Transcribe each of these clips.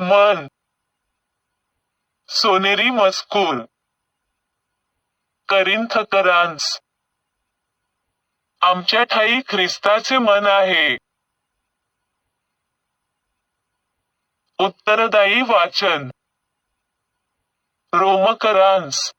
मन. सोनेरी मजकूर. करिंथकरांस आमच्या ठाई ख्रिस्ताचे मन आहे. उत्तरदायी वाचन. रोमकरांस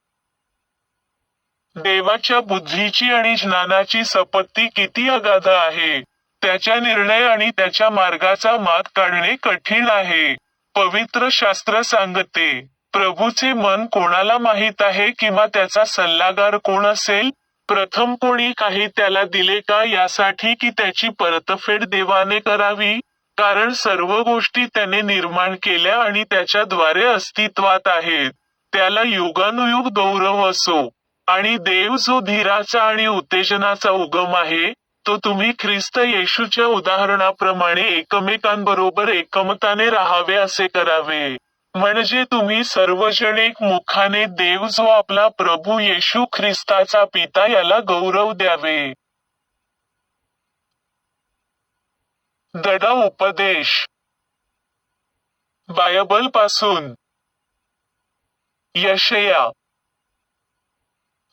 देवाच्या बुद्धीची आणि ज्ञानाची संपत्ती किती अगाध आहे. त्याच्या निर्णय आणि त्याच्या मार्गाचा मात काढणे कठीण आहे. पवित्र शास्त्र सांगते. प्रभूचे मन कोणाला माहीत आहे किंवा त्याचा सल्लागार कोण असेल? प्रथम कोणी काही त्याला दिले का यासाठी की त्याची परतफेड देवाने करावी? कारण सर्व गोष्टी त्याने निर्माण केल्या आणि त्याच्याद्वारे अस्तित्वात आहेत. त्याला युगानुयुग गौरव असो. आणि देव जो धीराचा आणि उत्तेजनाचा उगम आहे तो तुम्ही ख्रिस्त येशूच्या उदाहरणाप्रमाणे एकमेकांबरोबर एकमताने राहावे असे करावे. म्हणजे तुम्ही सर्वजण एक मुखाने देव जो आपला प्रभू येशू ख्रिस्ताचा पिता याला गौरव द्यावे. दडा उपदेश. बायबलपासून. यशया.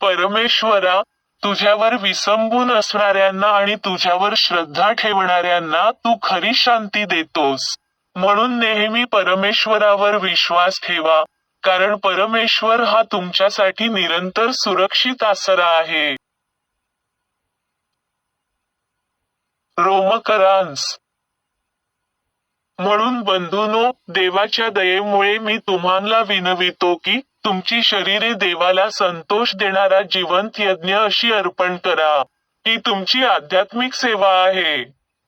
परमेश्वरा. तुझ्यावर विसंबून असणाऱ्यांना आणि तुझ्यावर श्रद्धा ठेवणाऱ्यांना तू खरी शांती देतोस. म्हणून नेहमी परमेश्वरावर विश्वास ठेवा कारण परमेश्वर हा तुमच्यासाठी निरंतर सुरक्षित आसरा आहे. रोमकरांस. म्हणून बंधूनो देवाच्या दयेमुळे मी तुम्हाला विनवितो की तुमची शरीरे देवाला संतोष देणारा जिवंत यज्ञ अशी अर्पण करा. ही तुमची आध्यात्मिक सेवा आहे.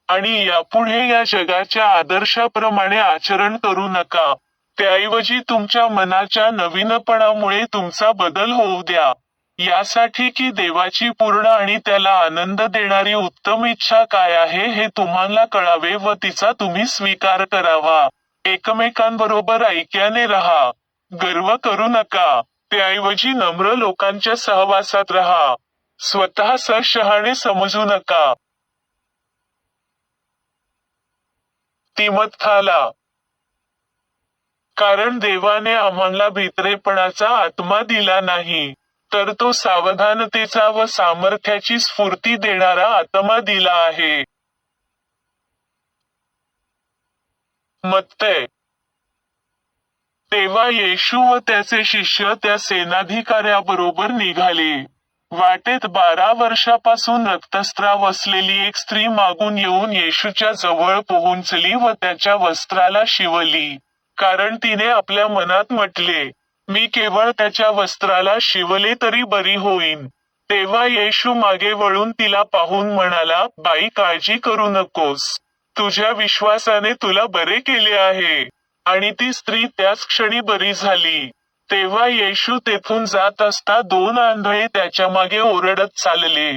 आणि यापुढे या जगाच्या आदर्शाप्रमाणे आचरण करू नका. त्याऐवजी तुमच्या मनाच्या नवीनपणामुळे तुमचा बदल होऊ द्या. यासाठी की देवाची पूर्ण आणि त्याला आनंद देणारी उत्तम इच्छा काय आहे हे तुम्हाला कळावे व तिचा तुम्ही स्वीकार करावा. एकमेकांबरोबर ऐक्याने राहा. गर्व करू नका. त्याऐवजी नम्र लोकांच्या सहवासात राहा. स्वतः शहाणे समजू नका. तिमत्थाला कारण देवाने आम्हाला भित्रेपणाचा आत्मा दिला नाही तर तो सावधानतेचा व सामर्थ्याची स्फूर्ती देणारा आत्मा दिला आहे. मत्तय तेव्हा येशू व त्याचे शिष्य त्या सेनाधिकाऱ्याबरोबर निघाले. वाटेत बारा वर्षापासून रक्तस्त्राव असलेली एक स्त्री मागून येऊन येशूच्या जवळ पोहोचली व त्याच्या वस्त्राला शिवली. कारण तिने आपल्या मनात म्हटले मी केवळ त्याच्या वस्त्राला शिवले तरी बरी होईन. तेव्हा येशू मागे वळून तिला पाहून म्हणाला बाई काळजी करू नकोस. तुझ्या विश्वासाने तुला बरे केले आहे. आणि ती स्त्री त्याच क्षणी बरी झाली. तेव्हा येशू तेथून जात असता दोन आंधळे त्याच्यामागे ओरडत चालले.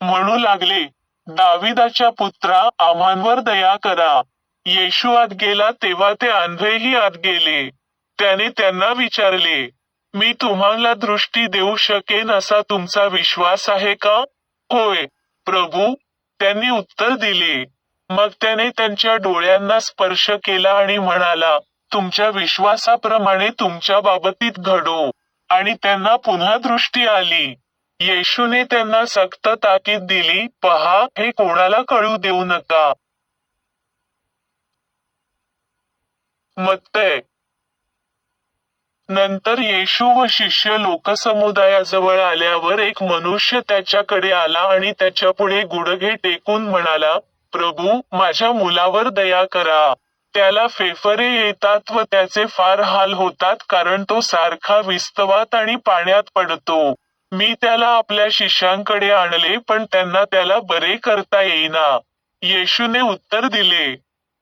म्हणू लागले दाविदाच्या पुत्रा आम्हांवर दया करा. येशू आत गेला तेव्हा ते आंधळेही आत गेले. त्याने त्यांना विचारले मी तुम्हाला दृष्टी देऊ शकेन असा तुमचा विश्वास आहे का? होय प्रभू त्यांनी उत्तर दिले. मग त्याने त्यांच्या डोळ्यांना स्पर्श केला आणि म्हणाला तुमच्या विश्वासाप्रमाणे तुमच्या बाबतीत घडो. आणि त्यांना पुन्हा दृष्टी आली. येशूने त्यांना सक्त ताकीद दिली पहा हे कोणाला कळू देऊ नका. मत्तय नंतर येशू व शिष्य लोकसमुदायाजवळ आल्यावर एक मनुष्य त्याच्याकडे आला आणि त्याच्या पुढे गुडघे टेकून म्हणाला प्रभू माझ्या मुलावर दया करा. त्याला फेफरे येतात व त्याचे फार हाल होतात कारण तो सारखा विस्तवात आणि पाण्यात पडतो. मी त्याला आपल्या शिष्यांकडे आणले पण त्यांना त्याला बरे करता येईना. येशूने उत्तर दिले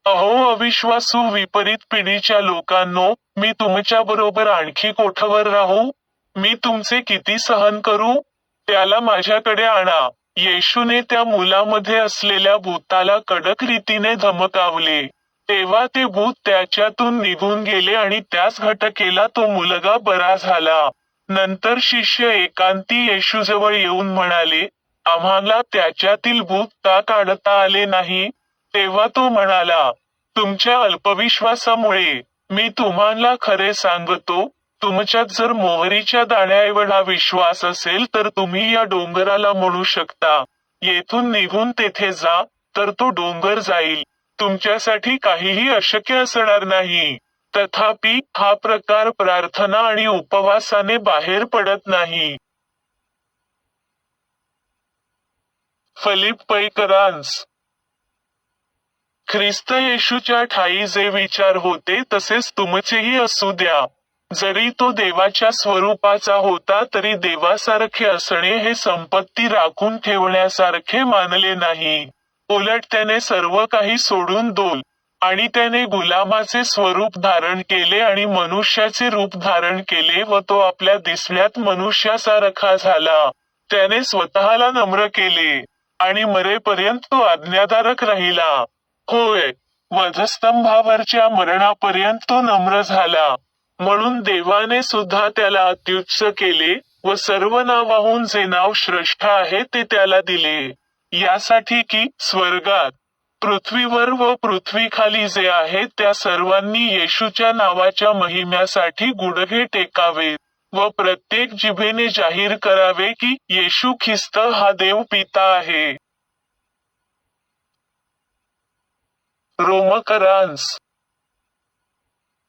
अहो अविश्वासू विपरीत पिढीच्या लोकांनो मी तुमच्या बरोबर आणखी कोठवर राहू? मी तुमचे किती सहन करू? त्याला माझ्याकडे आणा. येशूने त्या मुलामध्ये असलेल्या भूताला कडक रीतीने धमकावले. तेव्हा ते भूत त्याच्यातून निघून गेले आणि त्याच घटकेला तो मुलगा बरा झाला. नंतर शिष्य एकांती येशूजवळ येऊन म्हणाले आम्हाला त्याच्यातील भूत का काढता आले नाही? तेव्हा तो म्हणाला तुमच्या अल्पविश्वासामुळे मी तुम्हाला खरे सांगतो तुमच्यात जर मोहरीच्या दाण्याएवढा विश्वास असेल तर तुम्ही या डोंगराला म्हणू शकता. येथून निघून तेथे जा तर तो डोंगर जाईल. तुमच्यासाठी काहीही अशक्य असणार नाही. तथापि हा प्रकार प्रार्थना आणि उपवासाने बाहेर पडत नाही. फलिप पैकरांस. ख्रिस्त येशूच्या ठाई जे विचार होते तसेच तुमचेही असू द्या. जरी तो देवाच्या स्वरूपाचा होता तरी देवासारखे असणे हे संपत्ती राखून ठेवण्यासारखे मानले नाही. उलट त्याने सर्व काही सोडून दोल आणि त्याने गुलामाचे स्वरूप धारण केले आणि मनुष्याचे रूप धारण केले व तो आपल्या दिसण्यात मनुष्यासारखा झाला. त्याने स्वतःला नम्र केले आणि मरेपर्यंत तो आज्ञाधारक राहिला. होय वधस्तंभावरच्या मरणापर्यंत तो नम्र झाला. म्हणून देवाने सुद्धा त्याला अत्युच्च केले व सर्व नावाहून जे नाव श्रेष्ठ आहे ते त्याला दिले. यासाठी की स्वर्गात पृथ्वीवर व पृथ्वीखाली जे आहेत त्या सर्वांनी येशूच्या नावाच्या महिम्यासाठी गुडघे टेकावेत व प्रत्येक जिभेने जाहीर करावे की येशू ख्रिस्त हा देव पिता आहे. रोमकरांस.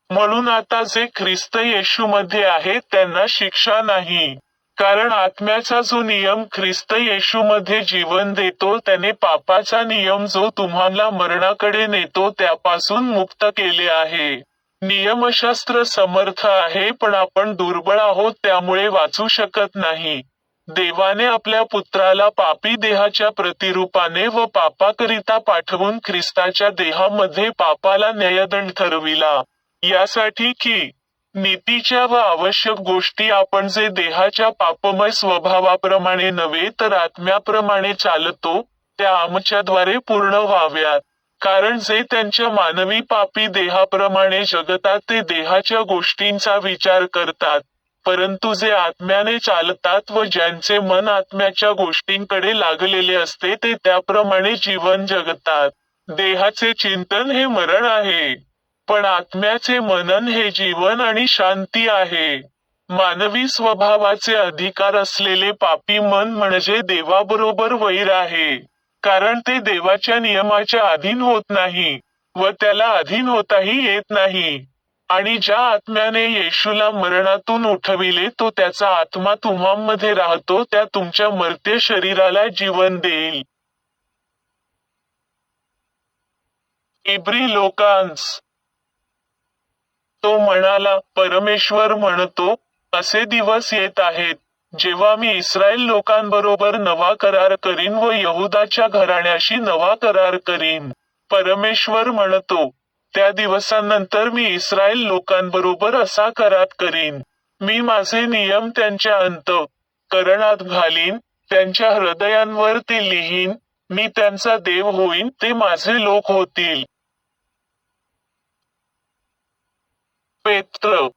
म्हणून आता जे ख्रिस्त येशूमध्ये आहे त्यांना शिक्षा नाही. कारण आत्म्याचा जो नियम ख्रिस्त येशूमध्ये जीवन देतो त्याने पापाचा नियम जो तुम्हाला मरणाकडे नेतो त्यापासून मुक्त केले आहे. नियमशास्त्र समर्थ आहे पण आपण दुर्बळ आहोत त्यामुळे वाचू शकत नाही. देवाने आपल्या पुत्राला पापी देहाच्या प्रतिरूपाने व पापाकरिता पाठवून ख्रिस्ताच्या देहामध्ये पापाला न्यायदंड ठरविला. यासाठी की नीतीच्या व आवश्यक गोष्टी आपण जे देहाच्या पापमय स्वभावाप्रमाणे नव्हे तर आत्म्याप्रमाणे चालतो त्या आमच्याद्वारे पूर्ण व्हाव्यात. कारण जे त्यांच्या मानवी पापी देहाप्रमाणे जगतात ते देहाच्या गोष्टींचा विचार करतात. परंतु जे आत्म्याने चालतात व ज्यांचे मन आत्म्याच्या गोष्टींकडे लागलेले असते ते त्याप्रमाणे जीवन जगतात. देहाचे चिंतन हे मरण आहे. पण आत्म्याचे मनन हे जीवन आणि शांती आहे. मानवी स्वभावाचे अधिकार असलेले पापी मन म्हणजे देवाबरोबर वैर आहे. कारण ते देवाच्या नियमाच्या अधीन होत नाही व त्याला अधीन होताही येत नाही. आणि ज्या आत्म्याने येशूला मरणातून उठविले तो त्याचा आत्मा तुम्हामध्ये राहतो त्या तुमच्या मर्त्य शरीराला जीवन देईल. इब्री लोकांस तो म्हणाला परमेश्वर म्हणतो असे दिवस येत आहेत जेव्हा मी इस्रायल लोकांबरोबर नवा करार करीन व यहुदाच्या घराण्याशी नवा करार करीन. परमेश्वर म्हणतो त्या दिवसानंतर मी इस्रायल लोकांबरोबर असा करार करीन. मी माझे नियम त्यांच्या अंत करणात घालीन त्यांच्या हृदयांवर ते लिहीन मी त्यांचा देव होईन ते माझे लोक होतील. पेत्र.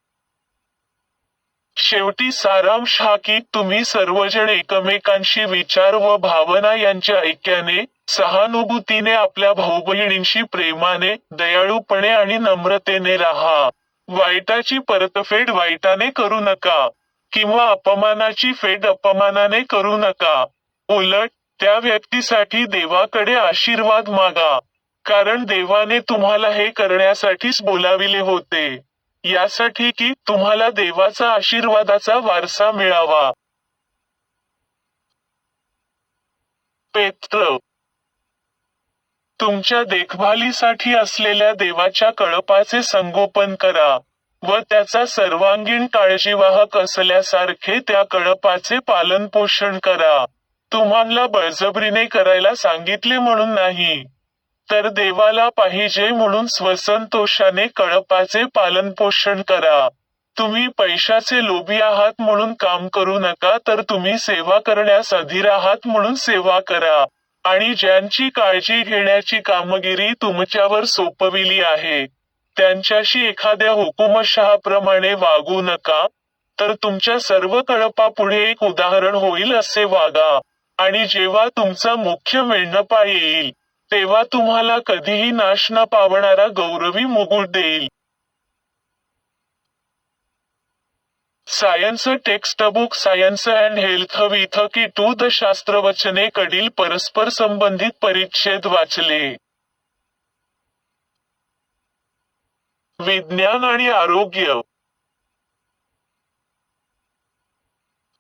शेवटी सारांश हा की तुम्ही सर्वजण एकमेकांशी विचार व भावना यांच्या ऐक्याने सहानुभूतीने आपल्या भाऊ बहिणींशी प्रेमाने दयाळूपणे आणि नम्रतेने राहा. वाईटाची परतफेड वाईटाने करू नका किंवा अपमानाची फेड अपमानाने करू नका. उलट त्या व्यक्तीसाठी देवाकडे आशीर्वाद मागा. कारण देवाने तुम्हाला हे करण्यासाठीच बोलाविले होते. यासाठी की तुम्हाला देवाचा आशीर्वादाचा वारसा मिळावा. पेत्र तुमच्या देखभालीसाठी असलेल्या देवाच्या कळपाचे संगोपन करा व त्याचा सर्वांगीण काळजीवाहक असल्यासारखे त्या कळपाचे पालन पोषण करा. तुम्हाला बळजबरीने करायला सांगितले म्हणून नाही. तर देवाला पाहिजे म्हणून स्वसंतोषाने कळपाचे पालनपोषण करा. तुम्ही पैशाचे लोभी आहात म्हणून काम करू नका तर तुम्ही सेवा करण्यास अधीर आहात म्हणून सेवा करा. आणि ज्यांची काळजी घेण्याची कामगिरी तुमच्यावर सोपविली आहे त्यांच्याशी एखाद्या हुकुमशहाप्रमाणे वागू नका तर तुमच्या सर्व कळपापुढे एक उदाहरण होईल असे वागा. आणि जेव्हा तुमचा मुख्य मेंढपाळ येईल तेव्हा तुम्हाला कधीही नाश न पावणारा गौरवी मुकुट देईल. Science text book science and health with key to the शास्त्रवचने कडील परस्पर संबंधित परिच्छेद वाचले. विज्ञान आणि आरोग्य.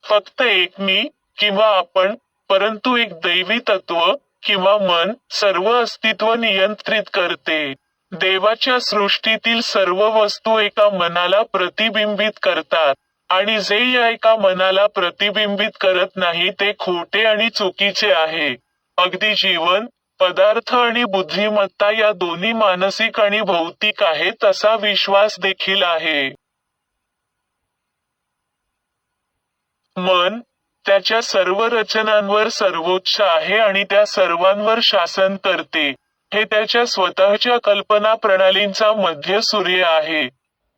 फक्त एक मी किंवा आपण परंतु एक दैवी तत्व किंवा मन सर्व अस्तित्व नियंत्रित करते. देवाच्या सृष्टीतील सर्व वस्तू एका मनाला प्रतिबिंबित करतात. आणि जे या एका मनाला प्रतिबिंबित करत नाही ते खोटे आणि चुकीचे आहे. अगदी जीवन पदार्थ आणि बुद्धिमत्ता या दोन्ही मानसिक आणि भौतिक आहेत असा विश्वास देखील आहे. मन त्याच्या सर्व रचनांवर सर्वोच्च आहे आणि त्या सर्वांवर शासन करते. हे त्याच्या स्वतःच्या कल्पना प्रणालींचा मध्य सूर्य आहे.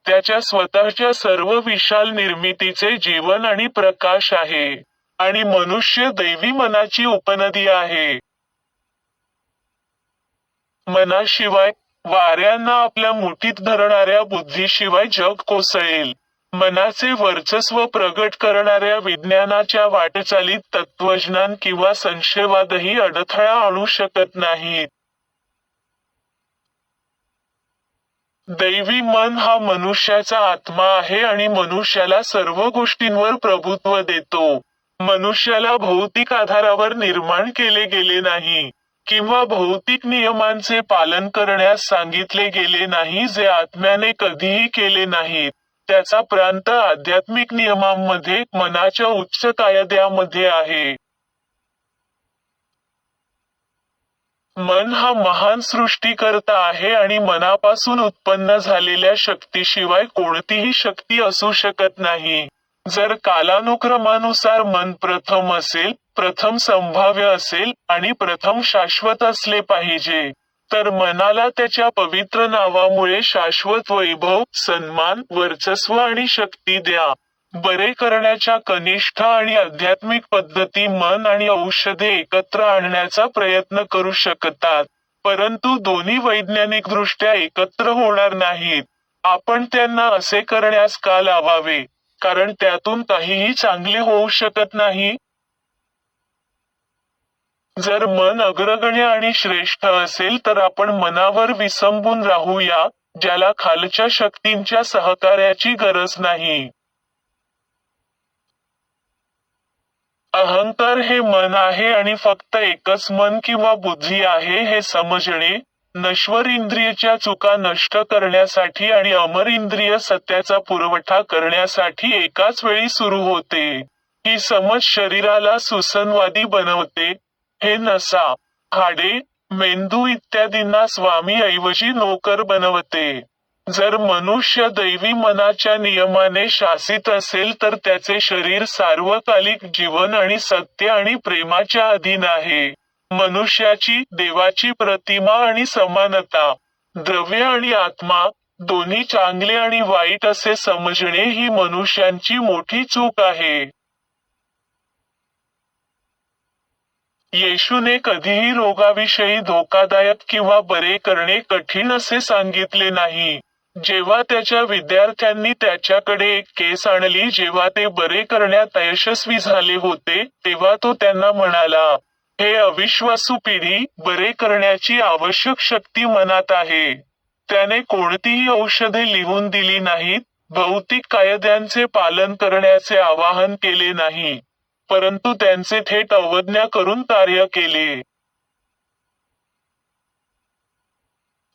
त्याच्या स्वतःच्या सर्व विशाल निर्मितीचे जीवन आणि प्रकाश आहे. आणि मनुष्य दैवी मनाची उपनदी आहे. मनाशिवाय वाऱ्यांना आपल्या मुठीत धरणाऱ्या बुद्धीशिवाय जग कोसळेल. मनाचे वर्चस्व प्रगट करणाऱ्या विज्ञानाच्या वाटचालीत तत्वज्ञान किंवा संशयवादही अडथळा आणू शकत नाहीत. दैवी मन हा मनुष्याचा आत्मा आहे आणि मनुष्याला सर्व गोष्टींवर प्रभुत्व देतो. मनुष्याला भौतिक आधारावर निर्माण केले गेले नाही किंवा भौतिक नियमांचे पालन करण्यास सांगितले गेले नाही जे आत्म्याने कधीही केले नाहीत. त्याचा प्रांत आध्यात्मिक नियमांमध्ये मनाच्या उच्च कायद्यामध्ये आहे. मन हा महान सृष्टीकर्ता आहे आणि मनापासून उत्पन्न झालेल्या शक्तीशिवाय कोणतीही शक्ती असू शकत नाही. जर कालानुक्रमानुसार मन प्रथम असेल प्रथम संभाव्य असेल आणि प्रथम शाश्वत असले पाहिजे. तर मनाला त्याच्या पवित्र नावामुळे शाश्वत वैभव सन्मान वर्चस्व आणि शक्ती द्या. बरे करण्याच्या कनिष्ठ आणि आध्यात्मिक पद्धती मन आणि औषधे एकत्र आणण्याचा प्रयत्न करू शकतात. परंतु दोन्ही वैज्ञानिक दृष्ट्या एकत्र होणार नाहीत. आपण त्यांना असे करण्यास का लावावे? कारण त्यातून काहीही चांगले होऊ शकत नाही. जर मन अग्रगण्य आणि श्रेष्ठ असेल तर आपण मनावर विसंबून राहूया ज्याला खालच्या शक्तींच्या सहकार्याची गरज नाही. अहंकार हे मन आहे आणि फक्त एकच मन किंवा बुद्धी आहे हे समजणे नश्वर इंद्रियच्या चुका नष्ट करण्यासाठी आणि अमर इंद्रिय सत्याचा पुरवठा करण्यासाठी एकाच वेळी सुरू होते. ही समज शरीराला सुसंवादी बनवते हे नसा हाडे मेंदू इत्यादींना स्वामी ऐवजी नोकर बनवते. जर मनुष्य दैवी मनाच्या नियमाने शासित असेल तर त्याचे शरीर सार्वकालिक जीवन आणि सत्य आणि प्रेमाच्या अधीन आहे. मनुष्याची देवाची प्रतिमा आणि समानता द्रव्य आणि आत्मा दोन्ही चांगले आणि वाईट असे समजणे ही मनुष्यांची मोठी चूक आहे. येशूने कधीही रोगाविषयी धोकादायक किंवा बरे करणे कठीण असे सांगितले नाही. जेव्हा त्याच्या विद्यार्थ्यांनी त्याच्याकडे एक केस आणली जेव्हा ते बरे करण्यात यशस्वी झाले होते तेव्हा तो त्यांना म्हणाला हे अविश्वासू पिढी बरे करण्याची आवश्यक शक्ती मनात आहे. त्याने कोणतीही औषधे लिहून दिली नाहीत भौतिक कायद्यांचे पालन करण्याचे आवाहन केले नाही. परंतु त्यांचे थेट अवज्ञा करून कार्य केले.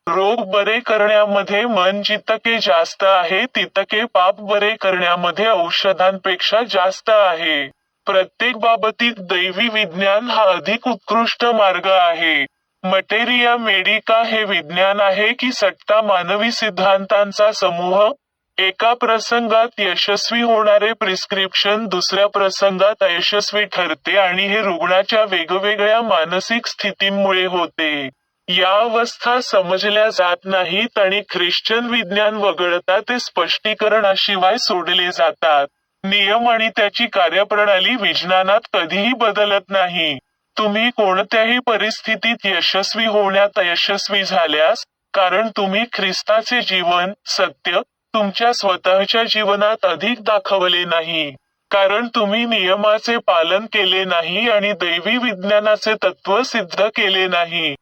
रोग बरे करण्यामध्ये मन जितके जास्त आहे तितके पाप बरे करण्यामध्ये औषधांपेक्षा जास्त आहे. प्रत्येक बाबतीत दैवी विज्ञान हा अधिक उत्कृष्ट मार्ग आहे. मटेरिया मेडिका हे विज्ञान आहे की सट्टा मानवी सिद्धांतांचा समूह? एका प्रसंगात यशस्वी होणारे प्रिस्क्रिप्शन दुसऱ्या प्रसंगात अयशस्वी ठरते आणि हे रुग्णाच्या वेगवेगळ्या मानसिक स्थितींमुळे होते. या अवस्था समजल्या जात नाहीत आणि ख्रिश्चन विज्ञान वगळता ते स्पष्टीकरणाशिवाय सोडले जातात. नियम आणि त्याची कार्यप्रणाली विज्ञानात कधीही बदलत नाही. तुम्ही कोणत्याही परिस्थितीत यशस्वी होण्यात यशस्वी झाल्यास कारण तुम्ही ख्रिस्ताचे जीवन सत्य तुमच्या स्वतःच्या जीवनात अधिक दाखवले नाही. कारण तुम्ही नियमाचे पालन केले नाही आणि दैवी विज्ञानाचे तत्व सिद्ध केले नाही.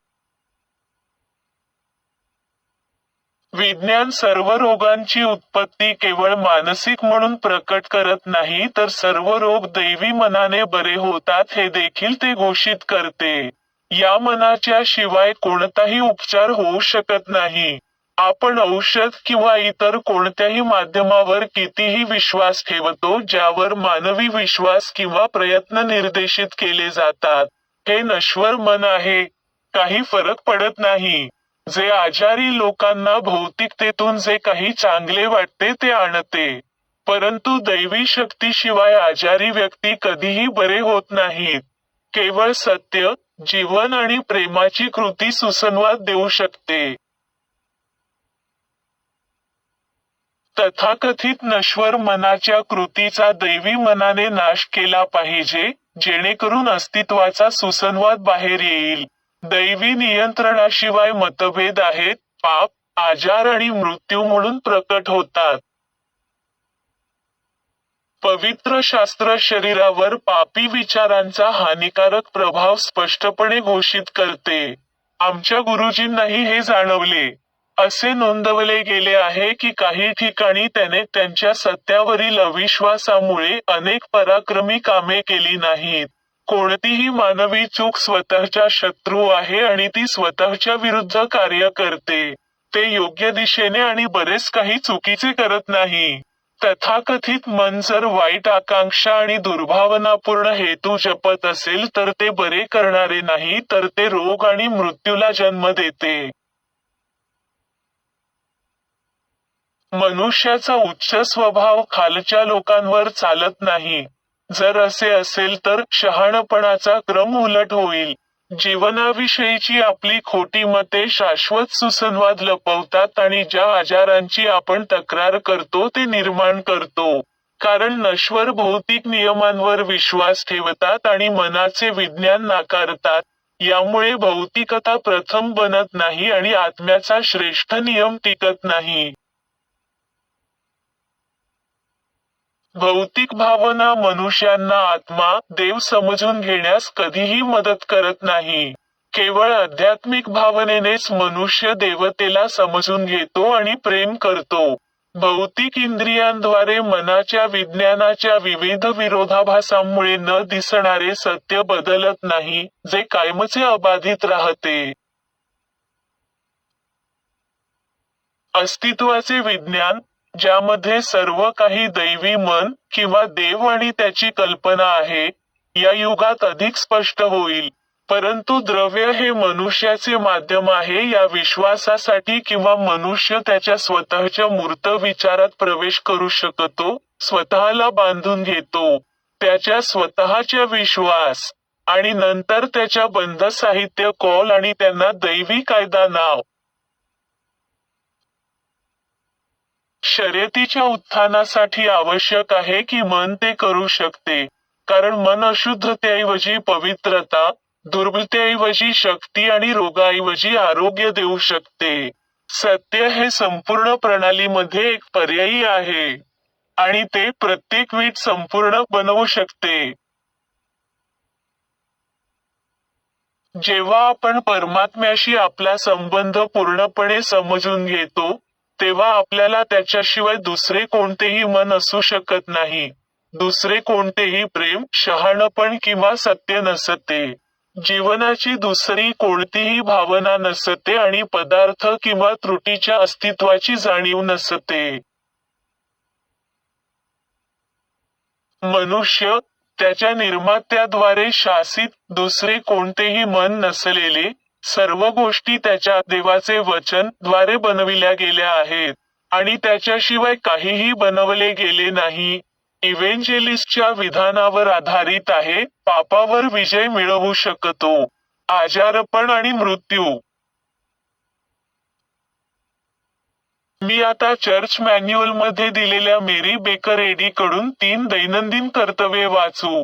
विज्ञान सर्व रोगांची उत्पत्ती केवळ मानसिक म्हणून प्रकट करत नाही तर सर्व रोग दैवी मनाने बरे होतात हे देखील ते घोषित करते. या मनाच्या शिवाय कोणताही उपचार होऊ शकत नाही. आपण औषध किंवा इतर कोणत्याही माध्यमावर कितीही विश्वास ठेवतो ज्यावर मानवी विश्वास किंवा प्रयत्न निर्देशित केले जातात. हे नश्वर मन आहे. काही फरक पडत नाही. जे आजारी लोकांना भौतिकतेतून जे काही चांगले वाटते ते आणते. परंतु दैवी शक्तीशिवाय आजारी व्यक्ती कधीही बरे होत नाहीत. केवळ सत्य जीवन आणि प्रेमाची कृती सुसंवाद देऊ शकते. तथाकथित नश्वर मनाच्या कृतीचा दैवी मनाने नाश केला पाहिजे जेणेकरून अस्तित्वाचा सुसंवाद बाहेर येईल. दैवी नियंत्रणाशिवाय मतभेद आहेत पाप आजार आणि मृत्यू म्हणून प्रकट होतात. पवित्र शास्त्र शरीरावर पापी विचारांचा हानिकारक प्रभाव स्पष्टपणे घोषित करते. आमच्या गुरुजींनाही हे जाणवले. असे नोंदवले गेले आहे की काही ठिकाणी त्याने त्यांच्या सत्यावरील अविश्वासामुळे अनेक पराक्रमी कामे केली नाहीत. कोणतीही मानवी चूक स्वतःच्या शत्रू आहे आणि ती स्वतःच्या विरुद्ध कार्य करते. ते योग्य दिशेने आणि बरेच काही चुकीचे करत नाही. तथाकथित मन जर वाईट आकांक्षा आणि दुर्भावनापूर्ण हेतू जपत असेल तर ते बरे करणारे नाही तर ते रोग आणि मृत्यूला जन्म देते. मनुष्याचा उच्च स्वभाव खालच्या लोकांवर चालत नाही. जर असे असेल तर शहाणपणाचा क्रम उलट होईल. जीवनाविषयीची आपली खोटी मते शाश्वत सुसंवाद लपवतात आणि ज्या आजारांची आपण तक्रार करतो ते निर्माण करतो. कारण नश्वर भौतिक नियमांवर विश्वास ठेवतात आणि मनाचे विज्ञान नाकारतात. यामुळे भौतिकता प्रथम बनत नाही आणि आत्म्याचा श्रेष्ठ नियम टिकत नाही. भौतिक भावना मनुष्यांना आत्मा देव समजून घेण्यास कधीही मदत करत नाही. केवळ आध्यात्मिक भावनेनेच मनुष्य देवतेला समजून घेतो आणि प्रेम करतो. भौतिक इंद्रियांद्वारे मनाच्या विज्ञानाच्या विविध विरोधाभासामुळे न दिसणारे सत्य बदलत नाही जे कायमचे अबाधित राहते. अस्तित्वाचे विज्ञान ज्यामध्ये सर्व काही दैवी मन किंवा देव आणि त्याची कल्पना आहे या युगात अधिक स्पष्ट होईल. परंतु द्रव्य हे मनुष्याचे माध्यम आहे या विश्वासासाठी किंवा मनुष्य त्याच्या स्वतःच्या मूर्त विचारात प्रवेश करू शकतो स्वतःला बांधून घेतो. त्याच्या स्वतःच्या विश्वास आणि नंतर त्याच्या बंध साहित्य कॉल आणि त्यांना दैवी कायदा नाव. शर्यतीच्या उत्थानासाठी आवश्यक आहे की मन ते करू शकते. कारण मन अशुद्धतेऐवजी पवित्रता दुर्बलतेऐवजी शक्ती आणि रोगाऐवजी आरोग्य देऊ शकते. सत्य हे संपूर्ण प्रणालीमध्ये एक पर्यायी आहे. आणि ते प्रत्येक वीट संपूर्ण बनवू शकते. जेव्हा आपण परमात्म्याशी आपला संबंध पूर्णपणे समजून घेतो तेव्हा आपल्याला त्याच्याशिवाय दुसरे कोणतेही मन असू शकत नाही. दुसरे कोणतेही प्रेम शहाणपण किंवा सत्य नसते. जीवनाची दुसरी कोणतीही भावना नसते आणि पदार्थ किंवा त्रुटीच्या अस्तित्वाची जाणीव नसते. मनुष्य त्याच्या निर्मात्याद्वारे शासित दुसरे कोणतेही मन नसलेले सर्व गोष्टी त्याच्या देवाचे वचनद्वारे बनविल्या गेल्या आहेत आणि त्याच्याशिवाय काहीही बनवले गेले नाही. इव्हेंजेलिस्टच्या विधानावर आधारित आहे पापावर विजय मिळवू शकतो. आजारपण आणि मृत्यू. मी आता चर्च मॅन्युअलमध्ये दिलेल्या मेरी बेकर एडी कडून तीन दैनंदिन कर्तव्ये वाचू.